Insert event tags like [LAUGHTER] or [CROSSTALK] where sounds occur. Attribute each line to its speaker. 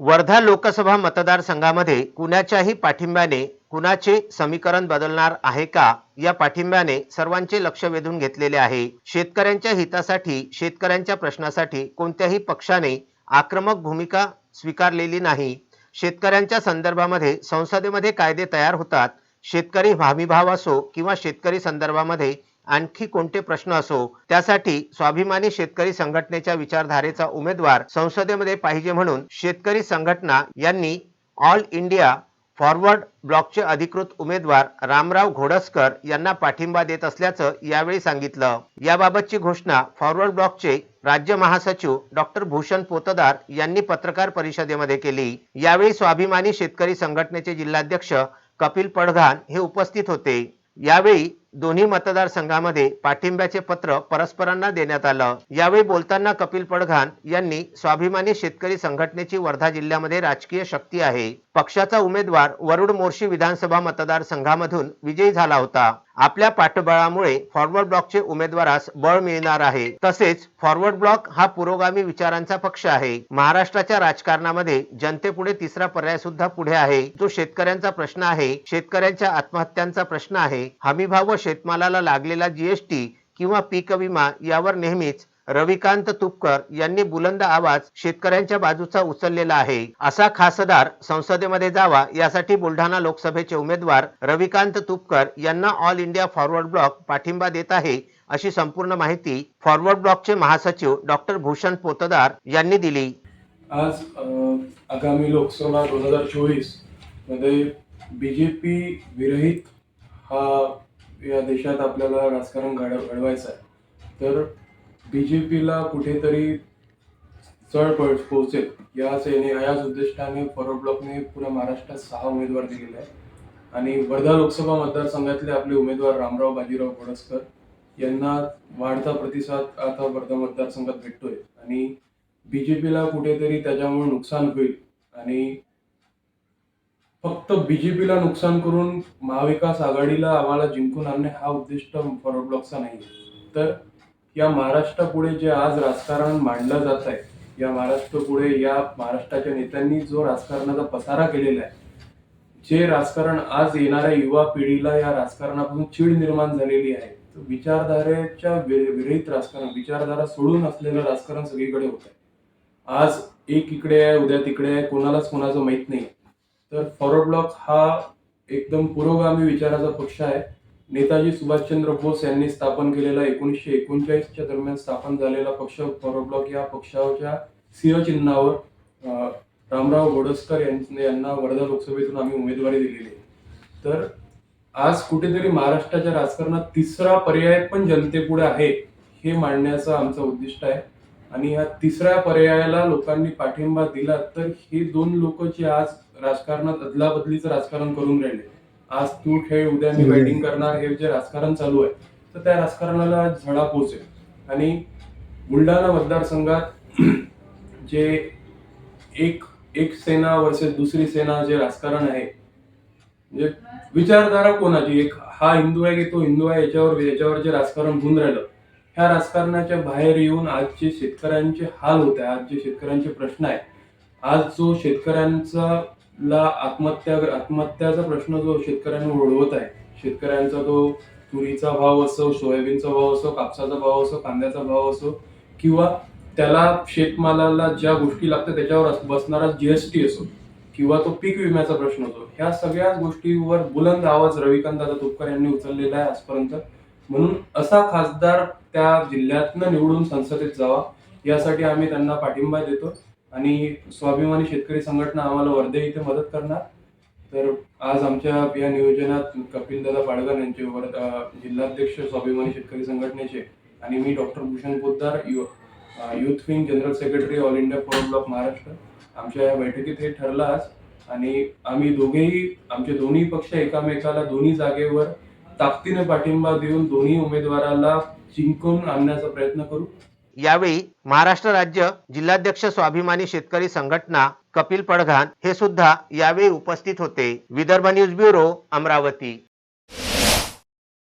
Speaker 1: वर्धा लोकसभा मतदारसंघामध्ये कुणाच्याही पाठिंब्याने कुणाचे समीकरण बदलणार आहे का? या पाठिंब्याने सर्वांचे लक्ष वेधून घेतलेले आहे. शेतकऱ्यांच्या हितासाठी शेतकऱ्यांच्या प्रश्नासाठी कोणत्याही पक्षाने आक्रमक भूमिका स्वीकारलेली नाही. शेतकऱ्यांच्या संदर्भामध्ये संसदेमध्ये कायदे तयार होतात. शेतकरी हमीभाव असो किंवा शेतकरी संदर्भामध्ये आणखी कोणते प्रश्न असो त्यासाठी स्वाभिमानी शेतकरी संघटनेच्या विचारधारेचा उमेदवार संसदेमध्ये पाहिजे म्हणून शेतकरी संघटना यांनी ऑल इंडिया फॉरवर्ड ब्लॉकचे अधिकृत उमेदवार रामराव घोडसकर यांना पाठिंबा देत असल्याचं यावेळी सांगितलं. याबाबतची घोषणा फॉरवर्ड ब्लॉकचे राज्य महासचिव डॉक्टर भूषण पोतदार यांनी पत्रकार परिषदेमध्ये केली. यावेळी स्वाभिमानी शेतकरी संघटनेचे जिल्हाध्यक्ष कपिल पडघान हे उपस्थित होते. यावेळी दोन्ही मतदारसंघामध्ये पाठिंब्याचे पत्र परस्परांना देण्यात आलं. यावेळी बोलताना कपिल पडघान यांनी स्वाभिमानी शेतकरी संघटनेची वर्धा जिल्ह्यामध्ये राजकीय शक्ती आहे. पक्षाचा उमेदवार वरुड मोर्शी विधानसभा मतदारसंघामधून विजयी झाला होता. आपल्या पाठबळामुळे फॉरवर्ड ब्लॉकचे उमेदवारास बळ मिळणार आहे. तसेच फॉरवर्ड ब्लॉक हा पुरोगामी विचारांचा पक्ष आहे. महाराष्ट्राच्या राजकारणामध्ये जनतेपुढे तिसरा पर्याय सुद्धा पुढे आहे. जो शेतकऱ्यांचा प्रश्न आहे शेतकऱ्यांच्या आत्महत्यांचा प्रश्न आहे हमीभाव व शेतमालाला लागलेला जीएसटी किंवा पीक विमा यावर नेहमीच रविकांत तुपकर यांनी बुलंद आवाज शेतकऱ्यांच्या बाजूचा उचललेला आहे. असा खासदार संसदेमध्ये जावा यासाठी बुलढाणा लोकसभेचे उमेदवार रविकांत तुपकर यांना ऑल इंडिया फॉरवर्ड ब्लॉक पाठिंबा देत आहे अशी संपूर्ण माहिती फॉरवर्ड ब्लॉकचे महासचिव डॉक्टर भूषण पोतदार यांनी दिली.
Speaker 2: आज आगामी लोकसभा दोन हजार चोवीसमध्ये बी जे पी विरहित हा या देशात आपल्याला राजकारण घड घडवायचं आहे. तर बी जे पीला कुठेतरी चढ पळ पोहोचेल. याच याने याच उद्दिष्टाने फॉरवर्ड ब्लॉकने पुऱ्या महाराष्ट्रात सहा उमेदवार दिलेले आहेत. आणि वर्धा लोकसभा मतदारसंघातले आपले उमेदवार रामराव बाजीराव घोडसकर यांना वाढता प्रतिसाद आता वर्धा मतदारसंघात भेटतोय. आणि बी जे पीला कुठेतरी त्याच्यामुळे नुकसान होईल. आणि फक्त बीजेपीला नुकसान करून महाविकास आघाडीला आम्हाला जिंकून आणणे हा उद्दिष्ट फॉरवर्ड ब्लॉकचा नाही. तर या महाराष्ट्रापुढे जे आज राजकारण मांडलं जात आहे या महाराष्ट्रापुढे या महाराष्ट्राच्या नेत्यांनी जो राजकारणाचा पसारा केलेला आहे जे राजकारण आज येणाऱ्या युवा पिढीला या राजकारणापासून चीड निर्माण झालेली आहे विचारधारेच्या वि- विरहित राजकारण विचारधारा सोडून असलेलं राजकारण सगळीकडे होत आहे. आज एक इकडे आहे उद्या तिकडे आहे कोणालाच कोणाचं माहीत नाही. तर फॉरवर्ड ब्लॉक हा एकदम पुरोगामी विचाराचा पक्ष आहे. नेताजी सुभाषचंद्र बोस यांनी स्थापन केलेला एकोणीसशे एकोणचाळीसच्या दरम्यान स्थापन झालेला पक्ष फॉरवर्ड ब्लॉक या पक्षाच्या सिंह चिन्हावर रामराव गोडसकर यांना वर्धा लोकसभेतून आम्ही उमेदवारी दिलेली आहे. तर आज कुठेतरी महाराष्ट्राच्या राजकारणात तिसरा पर्याय पण जनतेपुढे आहे हे मांडण्याचं आमचं उद्दिष्ट आहे. आणि या तिसऱ्या पर्यायाला लोकांनी पाठिंबा दिला तर हे दोन लोक जे आज राजकारणात अदलाबदलीचं राजकारण करून राहिले. आज तू खेळ उद्या मी बॅटिंग करणार हे जे राजकारण चालू आहे तर त्या राजकारणाला झडा पोचेल आणि बुलढाणा मतदारसंघात [CLEARS THROAT] जे एक एक सेना वर्सेस दुसरी सेना जे राजकारण आहे म्हणजे विचारधारा कोणाची? एक हा हिंदू आहे की तो हिंदू आहे याच्यावर याच्यावर जे राजकारण होऊन राहिलं ह्या राजकारणाच्या बाहेर येऊन आज जे शेतकऱ्यांचे हाल होत आहे आज जे शेतकऱ्यांचे प्रश्न आहे आज जो शेतकऱ्यांचा ला आत्महत्या आत्महत्याचा प्रश्न जो शेतकऱ्यांना ओढवत आहे शेतकऱ्यांचा तो तुरीचा भाव असो सोयाबीनचा भाव असो कापसाचा भाव असो कांद्याचा भाव असो किंवा त्याला शेतमालाला ज्या गोष्टी लागतात त्याच्यावर बसणारा जीएसटी असो किंवा तो पीक विम्याचा प्रश्न असो ह्या सगळ्याच गोष्टीवर बुलंद आवाज रविकांत दादा तुपकर यांनी उचललेला आहे आजपर्यंत. म्हणून असा खासदार त्या जिल्ह्यातनं निवडून संसदेत जावा यासाठी आम्ही त्यांना पाठिंबा देतो. आणि स्वाभिमानी शेतकरी संघटना आम्हाला वर्धे इथे मदत करणार. तर आज आमच्या या नियोजनात कपिलदादा पाडगार यांचे वर- जिल्हाध्यक्ष स्वाभिमानी शेतकरी संघटनेचे आणि मी doctor Bhushan Poddar U youth wing general secretary all India forum block Maharashtra. आमच्या या बैठकीत हे ठरलं आज. आणि आम्ही दोघेही आमचे दोन्ही पक्ष एकामेकाला दोन्ही जागेवर ताकदीने पाठिंबा देऊन दोन्ही उमेदवाराला जिंकून आणण्याचा प्रयत्न करू?
Speaker 1: यावेळी महाराष्ट्र राज्य जिल्हाध्यक्ष स्वाभिमानी शेतकरी संघटना कपिल पडघान हे सुद्धा यावेळी उपस्थित होते. Vidarbha news bureau Amravati.